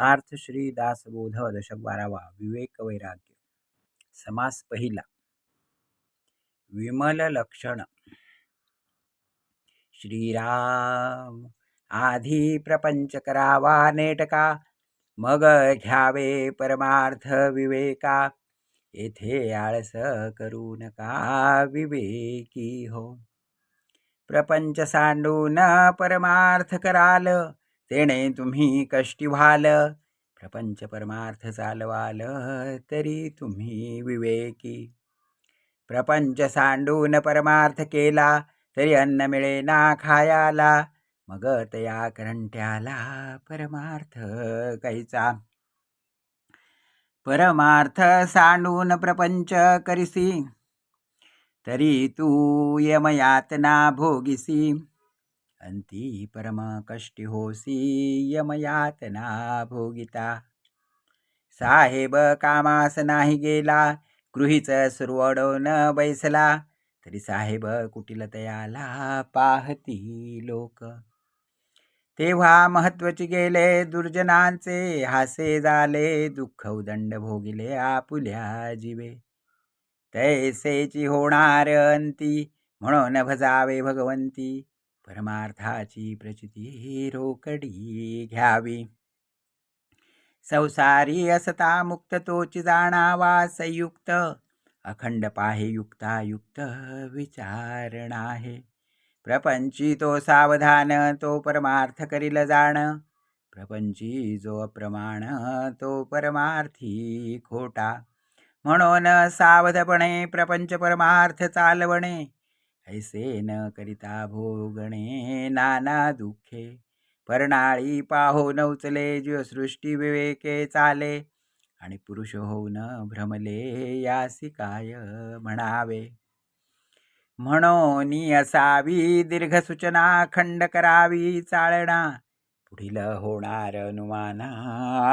अर्थ श्री दासबोध दशक बारावा विवेक वैराग्य. समास पहिला. विमल लक्षण. श्रीराम आधी प्रपंच करावा नेटका मग घ्यावे परमार्थ विवेका. येथे आळस करू नका विवेकी हो. प्रपंच सांडून परमार्थ कराल तेणे तुम्ही कष्टी व्हाल प्रपंच परमार्थ चालवाल तरी तुम्ही विवेकी. प्रपंच सांडून परमार्थ केला तरी अन्न मिळे ना खायाला मग तया करंट्याला परमार्थ कैचा. परमार्थ सांडून प्रपंच करिसी तरी तू यमयातना भोगिसी. अंती परम कष्टी होसी यमयातना भोगिता। साहेब कामास नाही गेला गृहीच सुरवडून बैसला तरी साहेब कुटिलतयाला पाहती लोक। तेव्हा महत्वाची गेले दुर्जनांचे हासे झाले दुःख उदंड भोगिले आपुल्या जीवे। तैसेची होणार अंती म्हणून भजावे भगवंती। परमार्थाची प्रचिती रोकडी घ्यावी. संसारी असता मुक्त तोच जाणावा संयुक्त. अखंड पाहे युक्तायुक्त विचारण आहे प्रपंची तो सावधान तो परमार्थ करील जाण. प्रपंची जो अप्रमाण तो परमार्थी खोटा. म्हणून सावधपणे प्रपंच परमार्थ चालवणे. ऐसे न करिता भोगणे नाना दुःखे. परणाळी पाहो उचले जीव सृष्टी विवेके चाले. आणि पुरुष होऊन भ्रमले यासी काय म्हणावे? म्हणून असावी दीर्घ सूचना खंड करावी चाळणा पुढील होणार अनुमाना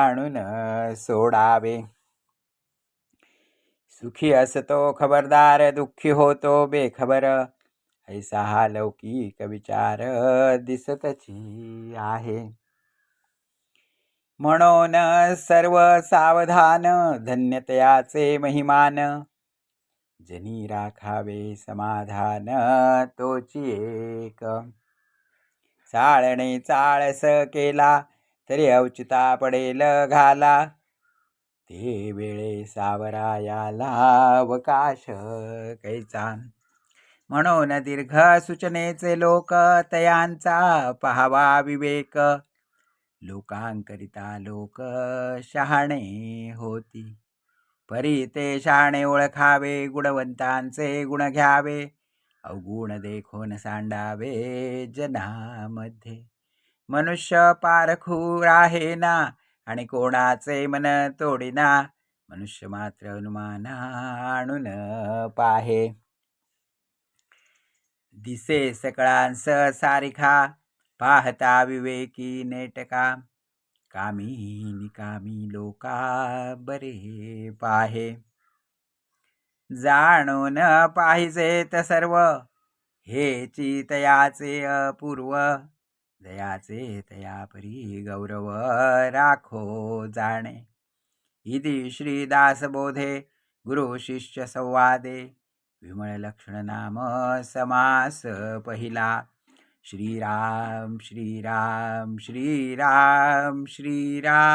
आणून सोडावे. सुखी असतो खबरदार दुःखी होतो बेखबर. ऐसा हा लौकिक विचार दिसतची आहे. म्हणून सर्व सावधान धन्यतयाचे महिमान. जनी राखावे समाधान तोची एक. चाळणे चाळस केला तरी अवचिता पडेल घाला. ते वेळे सावरायाला अवकाश कैचा. म्हणून दीर्घ सूचनेचे लोक तयांचा पहावा विवेक. लोकांकरिता लोक शहाणे होती. परी ते शहाणे ओळखावे गुणवंतांचे गुण घ्यावे अवगुण देखून सांडावे जनामध्ये. मनुष्य पारखूर आहे ना आणि कोणाचे मन तोडिना मनुष्य मात्र अनुमान आणून पाहे. दिसे सकळांस सारिखा पाहता विवेकी नेटका कामी निकामी लोका बरे पाहे. जाणून पाहिजेत सर्व हे चितयाचे अपूर्व दयाचे तयापरी गौरव राखो जाणे. इति श्रीदासबोधे गुरु शिष्य विमळ लक्षण नाम समास पहिला. श्रीराम श्रीराम श्रीराम श्रीराम.